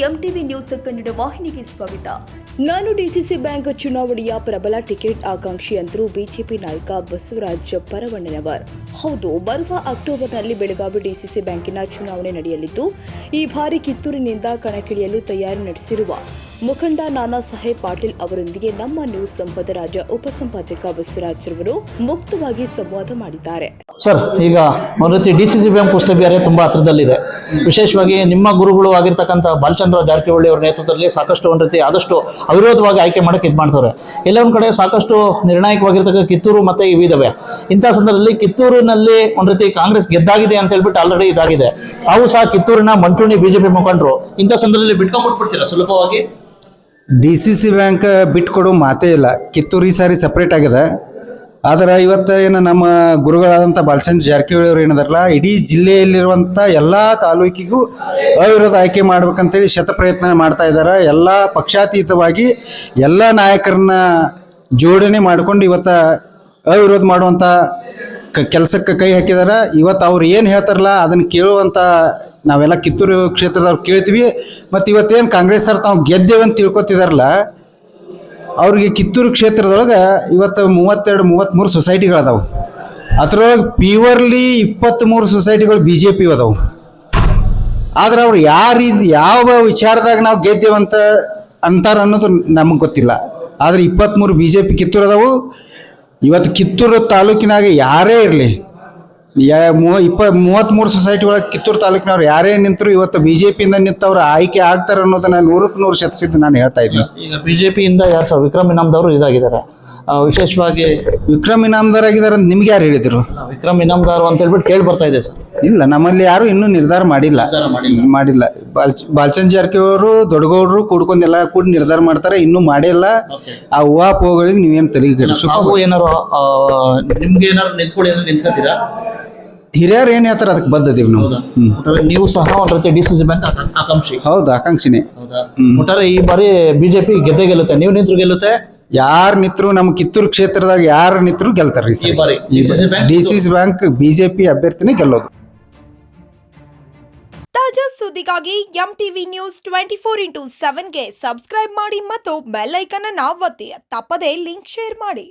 MTV news Kannada ವಾಹಿನಿಗೆ ಸ್ವಾಗತ. ನಾನು ಡಿಸಿಸಿ ಬ್ಯಾಂಕ್ ಚುನಾವಣೆಯ ಪ್ರಬಲ ಟಿಕೆಟ್ ಆಕಾಂಕ್ಷಿ ಆಕಾಂಕ್ಷಿಯಂತರೂ ಬಿಜೆಪಿ ನಾಯಕ ಬಸವರಾಜ್ ಪರವಣ್ಣನವರ್. ಹೌದು, ಬರುವ ಅಕ್ಟೋಬರ್ನಲ್ಲಿ ಬೆಳಗಾವಿ ಡಿಸಿಸಿ ಬ್ಯಾಂಕಿನ ಚುನಾವಣೆ ನಡೆಯಲಿದ್ದು, ಈ ಬಾರಿ ಕಿತ್ತೂರಿನಿಂದ ಕಣಕ್ಕಿಳಿಯಲು ತಯಾರಿ ನಡೆಸಿರುವ ಮುಖಂಡ ನಾನಾ ಸಾಹೇಬ್ ಪಾಟೀಲ್ ಅವರೊಂದಿಗೆ ನಮ್ಮ ನ್ಯೂಸ್ ಸಂಪದರಾಜ ಉಪಸಂಪಾದಕ ಬಸವರಾಜ್ ರವರು ಮುಕ್ತವಾಗಿ ಸಂವಾದ ಮಾಡಿದ್ದಾರೆ. ಸರ್, ಈಗ ಮರುತಿ ರೀತಿ ಡಿ ಸಿ ಸಿ ಬ್ಯಾಂಕ್ ಬೇರೆ ತುಂಬಾ ಹತ್ರದಲ್ಲಿದೆ. ವಿಶೇಷವಾಗಿ ನಿಮ್ಮ ಗುರುಗಳು ಆಗಿರ್ತಕ್ಕಂಥ ಬಾಲಚಂದ್ರ ಜಾರಕಿಹೊಳಿ ಅವರ ನೇತೃತ್ವದಲ್ಲಿ ಸಾಕಷ್ಟು ಒಂದು ರೀತಿ ಆದಷ್ಟು ಅವಿರೋಧವಾಗಿ ಆಯ್ಕೆ ಮಾಡಕ್ಕೆ ಇದು ಮಾಡ್ತಾರೆ ಎಲ್ಲೊಂದು ಕಡೆ ಸಾಕಷ್ಟು ನಿರ್ಣಾಯಕವಾಗಿರ್ತಕ್ಕ ಕಿತ್ತೂರು ಮತ್ತೆ ಇವಿದಾವೆ ಇಂಥ ಸಂದರ್ಭದಲ್ಲಿ ಕಿತ್ತೂರಿನಲ್ಲಿ ಒಂದು ರೀತಿ ಕಾಂಗ್ರೆಸ್ ಗೆದ್ದಾಗಿದೆ ಅಂತ ಹೇಳ್ಬಿಟ್ಟು ಆಲ್ರೆಡಿ ಇದಾಗಿದೆ. ತಾವು ಸಹ ಕಿತ್ತೂರಿನ ಮಂಚೂಣಿ ಬಿಜೆಪಿ ಮುಖಂಡರು. ಇಂಥ ಸಂದರ್ಭದಲ್ಲಿ ಬಿಟ್ಕೊಂಡ್ಬಿಟ್ಬಿಡ್ತೀರಾ ಸುಲಭವಾಗಿ? ಡಿ ಸಿ ಸಿ ಬ್ಯಾಂಕ್ ಬಿಟ್ಕೊಡೋ ಮಾತೇ ಇಲ್ಲ. ಕಿತ್ತೂರು ಈ ಸಾರಿ ಸಪ್ರೇಟ್ ಆಗಿದೆ. ಆದರೆ ಇವತ್ತು ಏನು ನಮ್ಮ ಗುರುಗಳಾದಂಥ ಬಾಲಚಂದ್ರ ಜಾರಕಿಹೊಳಿ ಅವರು ಏನಿದಾರಲ್ಲ, ಇಡೀ ಜಿಲ್ಲೆಯಲ್ಲಿರುವಂಥ ಎಲ್ಲ ತಾಲೂಕಿಗೂ ಅವಿರೋಧ ಆಯ್ಕೆ ಮಾಡ್ಬೇಕಂತೇಳಿ ಶತಪ್ರಯತ್ನ ಮಾಡ್ತಾ ಇದ್ದಾರೆ. ಎಲ್ಲ ಪಕ್ಷಾತೀತವಾಗಿ ಎಲ್ಲ ನಾಯಕರನ್ನ ಜೋಡಣೆ ಮಾಡ್ಕೊಂಡು ಇವತ್ತು ಅವಿರೋಧ ಮಾಡುವಂಥ ಕೆಲಸಕ್ಕೆ ಕೈ ಹಾಕಿದಾರೆ ಇವತ್ತು ಅವ್ರು ಏನು ಹೇಳ್ತಾರಲ್ಲ, ಅದನ್ನು ಕೇಳುವಂಥ ನಾವೆಲ್ಲ ಕಿತ್ತೂರು ಕ್ಷೇತ್ರದವ್ರು ಕೇಳ್ತೀವಿ. ಮತ್ತು ಇವತ್ತೇನು ಕಾಂಗ್ರೆಸ್ ಅವ್ರು ತಾವು ಗೆದ್ದೇವೆ ಅಂತ ತಿಳ್ಕೊತಿದಾರಲ್ಲ, ಅವ್ರಿಗೆ ಕಿತ್ತೂರು ಕ್ಷೇತ್ರದೊಳಗೆ ಇವತ್ತು ಮೂವತ್ತೆರಡು, ಮೂವತ್ತ್ಮೂರು ಸೊಸೈಟಿಗಳದಾವೆ. ಅದ್ರೊಳಗೆ ಪ್ಯೂರ್ಲಿ ಇಪ್ಪತ್ತ್ಮೂರು ಸೊಸೈಟಿಗಳು ಬಿ ಜೆ ಪಿ ಅದಾವೆ. ಆದ್ರೆ ಅವ್ರು ಯಾರ ಯಾವ ವಿಚಾರದಾಗ ನಾವು ಗೆದ್ದೇವಂತ ಅಂತಾರೆ ಅನ್ನೋದು ನಮಗೆ ಗೊತ್ತಿಲ್ಲ. ಆದ್ರೆ ಇಪ್ಪತ್ತ್ಮೂರು ಬಿ ಜೆ ಪಿ ಕಿತ್ತೂರು ಅದಾವು. ಇವತ್ತು ಕಿತ್ತೂರು ತಾಲೂಕಿನಾಗ ಯಾರೇ ಇರಲಿ ಇಪ್ಪ ಮೂವತ್ತ್ಮೂರು ಸೊಸೈಟಿ ಒಳಗೆ ಕಿತ್ತೂರು ತಾಲೂಕಿನವ್ರು ಯಾರೇ ನಿಂತರು ಇವತ್ತು ಬಿ ಜೆ ಪಿಯಿಂದ ನಿಂತವ್ರು ಆಯ್ಕೆ ಆಗ್ತಾರೆ ಅನ್ನೋದನ್ನ ನೂರಕ್ಕೆ ನೂರು ಶತಸಿದ್ದು ನಾನು ಹೇಳ್ತಾ ಇದ್ದೀನಿ. ಈಗ ಬಿಜೆಪಿಯಿಂದ ಯಾರು ಸರ್ ವಿಕ್ರಮ್ ಇನಾಮ್ದವರು ಇದಾಗಿದ್ದಾರೆ. ವಿಶೇಷವಾಗಿ ವಿಕ್ರಮ್ ಇನಾಮದಾರ್ ಆಗಿದ್ದಾರೆ ಅಂತ ನಿಮ್ಗೆ ಯಾರು ಹೇಳಿದ್ರು? ವಿಕ್ರಮ್ ಇನಾಮದಾರ್ ಅಂತ ಹೇಳ್ಬಿಟ್ಟು ಕೇಳಿ ಬರ್ತಾ ಇದೆ. ಸರ್ ಇಲ್ಲ ನಮ್ಮಲ್ಲಿ ಯಾರು ಇನ್ನೂ ನಿರ್ಧಾರ ಮಾಡಿಲ್ಲ. ಮಾಡಿಲ್ಲ. ಬಾಲ್ ಬಾಲ್ಚಂದ್ ಜಾರಕಿಹೊಳಿ ಅವರು ದೊಡ್ಡಗೌಡರು ಕೂಡ್ಕೊಂಡು ಎಲ್ಲ ಕೂಡಿ ನಿರ್ಧಾರ ಮಾಡ್ತಾರೆ ಇನ್ನೂ ಮಾಡಿಲ್ಲ. ಆ ಹೂವಾಪೋಗಳಿಗೆ ನೀವೇನು ತೆರಿಗೆ ಏನಾರು ನಿಮ್ಗೆ ಏನಾರು ನಿಂತ್ಕೊಳ್ಳಿ ಅಂದ್ರೆ ನಿಂತ್ಕೊತೀರಾ ಹಿರಿಯರು ಏನು ಹೇಳ್ತಾರೆ ಅದಕ್ಕೆ ಬದ್ಧದೀವಿ ನಾವು ನೀವು ಸಹ ಒಂದು ರೀತಿ ಡಿ ಸಿ ಸಿ ಬ್ಯಾಂಕ್ ಆಕಾಂಕ್ಷಿ. ಹೌದು ಆಕಾಂಕ್ಷಿನೇ. ಹೌದಾ? ಒಟ್ಟಾರೆ ಈ ಬಾರಿ ಬಿಜೆಪಿ ಗೆದ್ದೆ ಗೆಲ್ಲುತ್ತೆ. ನೀವು ನಿಂತ್ರು ಗೆಲ್ಲುತ್ತೆ ಯಾರು ನಿತ್ರು ನಮ್ಮ ಕಿತ್ತೂರು ಕ್ಷೇತ್ರದಾಗ ಯಾರು ನಿತ್ರು ಗೆಲ್ತಾರ್ರಿ ಈ ಬಾರಿ DCC bank D C C bank BJP ಅಭ್ಯರ್ಥಿನೇ ಗೆಲ್ಲೋದು. ತಾಜಾ ಸುದ್ದಿಗಾಗಿ M TV news twenty four into ಸೆವೆನ್ಗೆ subscribe ಮಾಡಿ ಮತ್ತು ಬೆಲ್ ಐಕನ್ ಅನ್ನು ಒತ್ತಿ. ತಪ್ಪದೇ ಲಿಂಕ್ ಶೇರ್ ಮಾಡಿ.